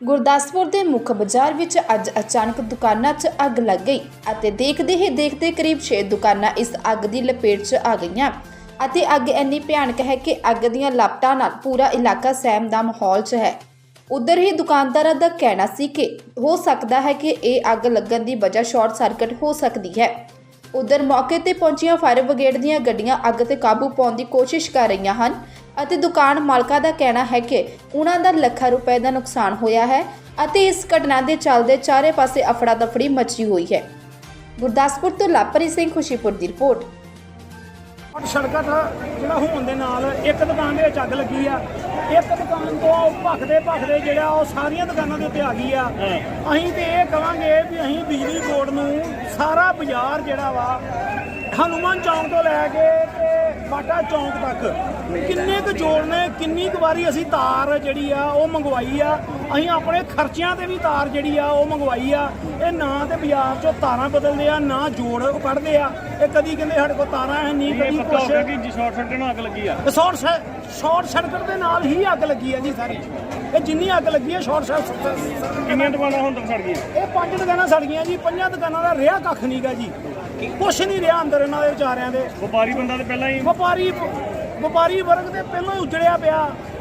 ਗੁਰਦਾਸਪੁਰ ਦੇ ਮੁੱਖ ਬਾਜ਼ਾਰ ਵਿੱਚ ਅੱਜ ਅਚਾਨਕ ਦੁਕਾਨਾਂ 'ਚ ਅੱਗ ਲੱਗ ਗਈ ਅਤੇ ਦੇਖਦੇ ਹੀ ਦੇਖਦੇ ਕਰੀਬ 6 ਦੁਕਾਨਾਂ ਇਸ ਅੱਗ ਦੀ ਲਪੇਟ 'ਚ ਆ ਗਈਆਂ ਅਤੇ ਅੱਗ ਇੰਨੀ ਭਿਆਨਕ ਹੈ ਕਿ ਅੱਗ ਦੀਆਂ ਲਪਟਾਂ ਨਾਲ ਪੂਰਾ ਇਲਾਕਾ ਸਹਿਮ ਦਾ ਮਾਹੌਲ 'ਚ ਹੈ। ਉਧਰ ਹੀ ਦੁਕਾਨਦਾਰਾਂ ਦਾ ਕਹਿਣਾ ਸੀ ਕਿ ਹੋ ਸਕਦਾ ਹੈ ਕਿ ਇਹ ਅੱਗ ਲੱਗਣ ਦੀ ਵਜ੍ਹਾ ਸ਼ਾਰਟ ਸਰਕਟ ਹੋ ਸਕਦੀ ਹੈ। ਉਧਰ ਮੌਕੇ ਤੇ ਪਹੁੰਚੀਆਂ ਫਾਇਰ ਬ੍ਰਿਗੇਡ ਦੀਆਂ ਗੱਡੀਆਂ ਅੱਗ ਤੇ ਕਾਬੂ ਪਾਉਣ ਦੀ ਕੋਸ਼ਿਸ਼ ਕਰ ਰਹੀਆਂ ਹਨ ਅਤੇ ਦੁਕਾਨ ਮਾਲਕਾਂ ਦਾ ਕਹਿਣਾ ਹੈ ਕਿ ਉਹਨਾਂ ਦਾ ਲੱਖਾਂ ਰੁਪਏ ਦਾ ਨੁਕਸਾਨ ਹੋਇਆ ਹੈ ਅਤੇ ਇਸ ਘਟਨਾ ਦੇ ਚੱਲਦੇ ਚਾਰੇ ਪਾਸੇ ਅਫੜਾ ਦਫੜੀ ਮਚੀ ਹੋਈ ਹੈ। ਗੁਰਦਾਸਪੁਰ ਤੋਂ ਲਾਪਰੀ ਸਿੰਘ ਖੁਸ਼ੀਪੁਰ ਦੀ ਰਿਪੋਰਟ। ਔਰ ਸੜਕਾਂ ਦਾ ਜਿਹੜਾ ਹੋਣ ਦੇ ਨਾਲ ਇੱਕ ਦੁਕਾਨ ਦੇ ਵਿੱਚ ਅੱਗ ਲੱਗੀ ਆ। ਇੱਕ ਦੁਕਾਨ ਤੋਂ ਭਖਦੇ ਭਖਦੇ ਜਿਹੜਾ ਉਹ ਸਾਰੀਆਂ ਦੁਕਾਨਾਂ ਦੇ ਉੱਤੇ ਆ ਗਈ ਆ। ਅਸੀਂ ਤੇ ਇਹ ਕਵਾਂਗੇ ਵੀ ਅਸੀਂ ਬਿਜਲੀ ਬੋਰਡ ਨੂੰ ਸਾਰਾ ਬਾਜ਼ਾਰ ਜਿਹੜਾ ਵਾ ਹਨੂਮਾਨ ਚੌਂਕ ਤੋਂ ਲੈ ਕੇ ਤੇ ਬਾਟਾ ਚੌਂਕ ਤੱਕ। ਕਿੰਨੇ ਕੁ ਜੋੜ ਨੇ ਕਿੰਨੀ ਕੁ ਵਾਰੀ ਅਸੀਂ ਤਾਰ ਜਿਹੜੀ ਆ ਉਹ ਮੰਗਵਾਈ ਆ। ਅਸੀਂ ਆਪਣੇ ਖਰਚਿਆਂ ਤੇ ਵੀ ਤਾਰ ਜਿਹੜੀ ਆ ਉਹ ਮੰਗਵਾਈ ਆ। ਇਹ ਨਾ ਤੇ ਬਾਜ਼ਾਰ ਚੋਂ ਤਾਰਾਂ ਬਦਲਦੇ ਆ ਨਾ ਜੋੜ ਉਹ ਕੱਢਦੇ ਆ। ਇਹ ਕਦੀ ਕਹਿੰਦੇ ਸਾਡੇ ਕੋਲ ਤਾਰਾਂ ਹੈ ਨਹੀਂ ਕਦੀ ਕੁਛ। ਕਿ ਸ਼ਾਰਟ ਸਰਕਟ ਨਾਲ ਅੱਗ ਲੱਗੀ ਆ। ਸ਼ਾਰਟ ਸ਼ਾਰਟ ਸਰਕਟ ਦੇ ਨਾਲ ਹੀ ਅੱਗ ਲੱਗੀ ਹੈ ਜੀ ਸਾਰੀ। ਇਹ ਜਿੰਨੀ ਅੱਗ ਲੱਗੀ ਹੈ ਸ਼ਾਰਟ ਸਰਕਟ ਕਿੰਨੀਆਂ ਦੁਕਾਨਾਂ ਹੁਣ ਤੱਕ ਸੜ ਗਈਆਂ? ਇਹ ਪੰਜ ਦੁਕਾਨਾਂ ਸੜ ਗਈਆਂ ਜੀ ਪੰਜਾਂ ਦੁਕਾਨਾਂ ਦਾ ਰਿਹਾ ਕੱਖ ਨਹੀਂਗਾ ਜੀ। ਕੁਛ ਨਹੀਂ ਰਿਹਾ ਅੰਦਰ ਇਹਨਾਂ ਦੇ ਵਿਚਾਰਿਆਂ ਦੇ। ਵਪਾਰੀ ਬੰਦਾ ਤੇ ਪਹਿਲਾਂ ਹੀ ਵਪਾਰੀ ਵਪਾਰੀ ਵਰਗ ਤੇ ਪਹਿਲਾਂ ਹੀ ਉਜੜਿਆ ਪਿਆ।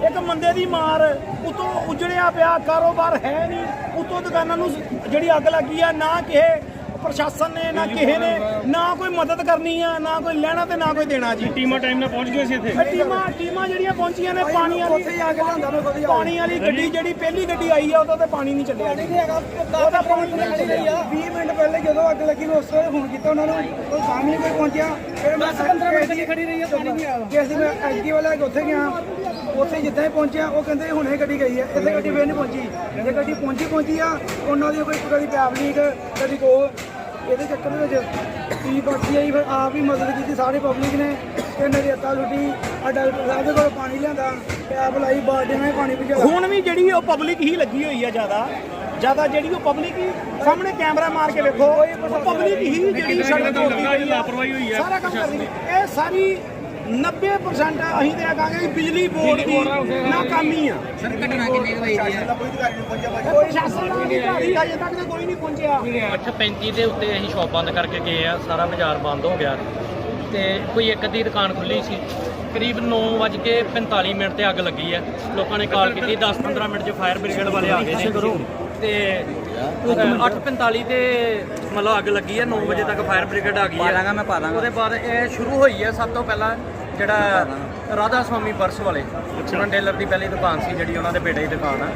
ਇੱਕ ਮੰਦੇ ਦੀ ਮਾਰ ਉਤੋਂ ਉਜੜਿਆ ਪਿਆ। ਕਾਰੋਬਾਰ ਹੈ ਨਹੀਂ। ਉਤੋਂ ਦੁਕਾਨਾਂ ਨੂੰ ਜਿਹੜੀ ਅੱਗ ਲੱਗੀ ਆ ਨਾ ਕਿਸੇ ਪ੍ਰਸ਼ਾਸਨ ਨੇ ਨਾ ਕਿਸੇ ਨੇ ਨਾ ਕੋਈ ਮਦਦ ਕਰਨੀ ਆ ਨਾ ਕੋਈ ਲੈਣਾ ਤੇ ਨਾ ਕੋਈ ਦੇਣਾ ਜੀ। ਟੀਮਾਂ ਟਾਈਮ ਨਾਲ ਪਹੁੰਚ ਗਈਆਂ ਸੀ ਇੱਥੇ? ਟੀਮਾਂ ਟੀਮਾਂ ਜਿਹੜੀਆਂ ਪਹੁੰਚੀਆਂ ਨੇ ਪਾਣੀ ਵਾਲੀ ਪਾਣੀ ਵਾਲੀ ਗੱਡੀ ਜਿਹੜੀ ਪਹਿਲੀ ਗੱਡੀ ਆਈ ਆ ਉਹਦਾ ਤੇ ਪਾਣੀ ਨਹੀਂ ਚੱਲਿਆ ਉਹਦਾ ਪਾਣੀ ਨਹੀਂ ਚੱਲਿਆ। 20 ਮਿੰਟ ਪਹਿਲੇ ਜਦੋਂ ਅੱਗ ਲੱਗੀ ਮੈਂ ਉਸ ਵੇਲੇ ਫੋਨ ਕੀਤਾ ਉਹਨਾਂ ਨੂੰ ਉਹ ਸਾਹਮਣੇ ਕੋਈ ਪਹੁੰਚਿਆ। ਫਿਰ ਮੈਂ 15 ਮਿੰਟ ਤੱਕ ਖੜੀ ਰਹੀ ਹੈ ਪਾਣੀ ਨਹੀਂ ਆਇਆ। ਕਿ ਅਸੀਂ ਮੈਂ ਐਸਡੀ ਵਾਲਾ ਕੇ ਉੱਥੇ ਗਿਆ ਉੱਥੇ ਜਿੱਦਾਂ ਹੀ ਪਹੁੰਚਿਆ ਉਹ ਕਹਿੰਦੇ ਹੁਣੇ ਗੱਡੀ ਗਈ ਹੈ ਇੱਥੇ ਗੱਡੀ ਫੇਰ ਨਹੀਂ ਪਹੁੰਚੀ। ਜੇ ਗੱਡੀ ਪਹੁੰਚੀ ਪਹੁੰਚੀ ਆ ਉਹਨਾਂ ਦੀ ਕੋਈ ਕਦੀ ਪੈਪ ਲੀਕ ਕਦੀ ਕੋ ਇਹਦੇ ਚੱਕਰ ਦੇ ਵਿੱਚ ਕੀ ਬਾਕੀ ਆਈ ਫਿਰ ਆਪ ਹੀ ਮਦਦ ਕੀਤੀ ਸਾਰੀ ਪਬਲਿਕ ਨੇ। ਇਹਨਾਂ ਦੀ ਅੱਤਾ ਲੁੱਟੀ ਆ ਡਾਕਟਰ ਸਾਹਿਬ ਦੇ ਕੋਲ ਪਾਣੀ ਲਿਆਂਦਾ ਪੈਪ ਲਾਈ ਬਾਲਟੀਆਂ ਨਾਲ ਪਾਣੀ ਭਜਾਇਆ ਹੁਣ ਵੀ ਜਿਹੜੀ ਉਹ ਪਬਲਿਕ ਹੀ ਲੱਗੀ ਹੋਈ ਆ ਜ਼ਿਆਦਾ ਜ਼ਿਆਦਾ ਜਿਹੜੀ ਉਹ ਪਬਲਿਕ ਹੀ ਸਾਹਮਣੇ ਕੈਮਰਾ ਮਾਰ ਕੇ ਵੇਖੋ ਪਬਲਿਕ ਹੀ ਜਿਹੜੀ ਸੜਕ ਤੋਂ ਲਾਪਰਵਾਹੀ ਹੋਈ ਹੈ ਸਾਰਾ ਕੰਮ ਕਰਦੀ ਹੈ। ਇਹ ਸਾਰੀ 90% ਅਸੀਂ ਤੇ ਕਹਾਂਗੇ ਕਿ ਬਿਜਲੀ ਬੋਰਡ ਦੀ ਨਾਕਾਮੀ ਆ। ਸਰ ਘਟਨਾ ਕਿੰਨੀ ਹੋਈ ਹੈ? ਕੋਈ ਸ਼ਾਸਨ ਦਾ ਅਧਿਕਾਰੀ ਹਜੇ ਤੱਕ ਤੇ ਕੋਈ ਨਹੀਂ ਪਹੁੰਚਿਆ। 8:35 ਦੇ ਉੱਤੇ ਅਸੀਂ ਸ਼ਾਪ ਬੰਦ ਕਰਕੇ ਗਏ ਆ। ਸਾਰਾ ਬਾਜ਼ਾਰ ਬੰਦ ਹੋ ਗਿਆ। ਤੇ ਕੋਈ ਇੱਕ ਅੱਧੀ ਦੁਕਾਨ ਖੁੱਲੀ ਸੀ। ਕਰੀਬ 9:45 ਮਿੰਟ ਤੇ ਅੱਗ ਲੱਗੀ ਹੈ। ਲੋਕਾਂ ਨੇ ਕਾਲ ਕੀਤੀ 10-15 ਮਿੰਟ 'ਚ ਫਾਇਰ ਬ੍ਰਿਗੇਡ ਵਾਲੇ ਆ ਗਏ ਨੇ। ਤੇ 8:45 ਤੇ ਮਤਲਬ ਅੱਗ ਲੱਗੀ ਹੈ 9 ਵਜੇ ਤੱਕ ਫਾਇਰ ਬ੍ਰਿਗੇਡ ਆ ਗਈ ਹੈ। ਮੈਂ ਪਾ ਦਾਂਗਾ। ਉਹਦੇ ਬਾਅਦ ਇਹ ਸ਼ੁਰੂ ਹੋਈ ਹੈ ਸਭ ਤੋਂ ਪਹਿਲਾਂ ਜਿਹੜਾ ਰਾਧਾ ਸਵਾਮੀ ਪਰਸ ਵਾਲੇ ਉਹਨਾਂ ਟੇਲਰ ਦੀ ਪਹਿਲੀ ਦੁਕਾਨ ਸੀ ਜਿਹੜੀ ਉਹਨਾਂ ਦੇ ਬੇਟੇ ਦੀ ਦੁਕਾਨ ਆ।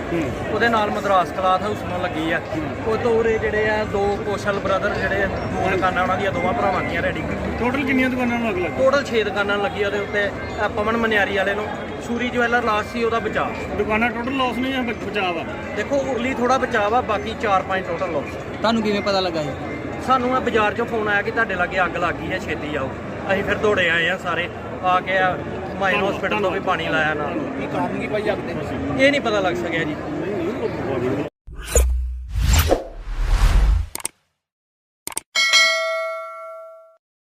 ਉਹਦੇ ਨਾਲ ਮਦਰਾਸ ਕਲਾਥ ਹਾਊਸ ਨੂੰ ਲੱਗੀ ਆ। ਉਹ ਉਰੇ ਜਿਹੜੇ ਆ ਦੋ ਕੋਸ਼ਲ ਬ੍ਰਦਰ ਜਿਹੜੇ ਦੋ ਦੁਕਾਨਾਂ ਉਹਨਾਂ ਦੀਆਂ ਦੋਵਾਂ ਭਰਾਵਾਂ ਦੀਆਂ ਰੈਡੀ ਟੋਟਲ ਕਿੰਨੀਆਂ ਦੁਕਾਨਾਂ ਨੂੰ ਅੱਗ ਲੱਗੀ? ਟੋਟਲ 6 ਦੁਕਾਨਾਂ ਲੱਗੀਆਂ ਉਹਦੇ ਉੱਤੇ ਪਵਨ ਮਨਿਆਰੀ ਵਾਲੇ ਨੂੰ। ਸੂਰੀ ਜਵੈਲਰ ਲਾਸਟ ਸੀ ਉਹਦਾ ਬਚਾਅ ਦੁਕਾਨਾਂ ਟੋਟਲ ਲਾਸ ਨਹੀਂ ਜਾਂ ਬਚ- ਬਚਾਅ ਵਾ ਦੇਖੋ ਉਰਲੀ ਥੋੜਾ ਬਚਾਅ ਆ ਬਾਕੀ 4-5 ਟੋਟਲ ਲੋਸ ਤੁਹਾਨੂੰ ਕਿਵੇਂ ਪਤਾ ਲੱਗਾ ਇਹ ਸਾਨੂੰ ਆ ਬਾਜ਼ਾਰ ਚੋਂ ਫੋਨ ਆਇਆ ਕਿ ਤੁਹਾਡੇ ਲਾਗੇ ਅੱਗ ਲੱਗ ਗਈ ਹੈ ਛੇਤੀ ਆਓ। ਅਸੀਂ ਫਿਰ ਦੌੜੇ ਆਏ ਆ ਸਾਰੇ ਆ ਕੇ ਆ ਮਾਈਨ ਹਸਪੀਟਲ ਤੋਂ ਵੀ ਪਾਣੀ ਲਾਇਆ ਨਾਲ। ਕੀ ਕਾਰਨ ਕੀ ਭਾਈ ਅੱਗ ਦੇ ਇਹ ਨਹੀਂ ਪਤਾ ਲੱਗ ਸਕਿਆ ਜੀ।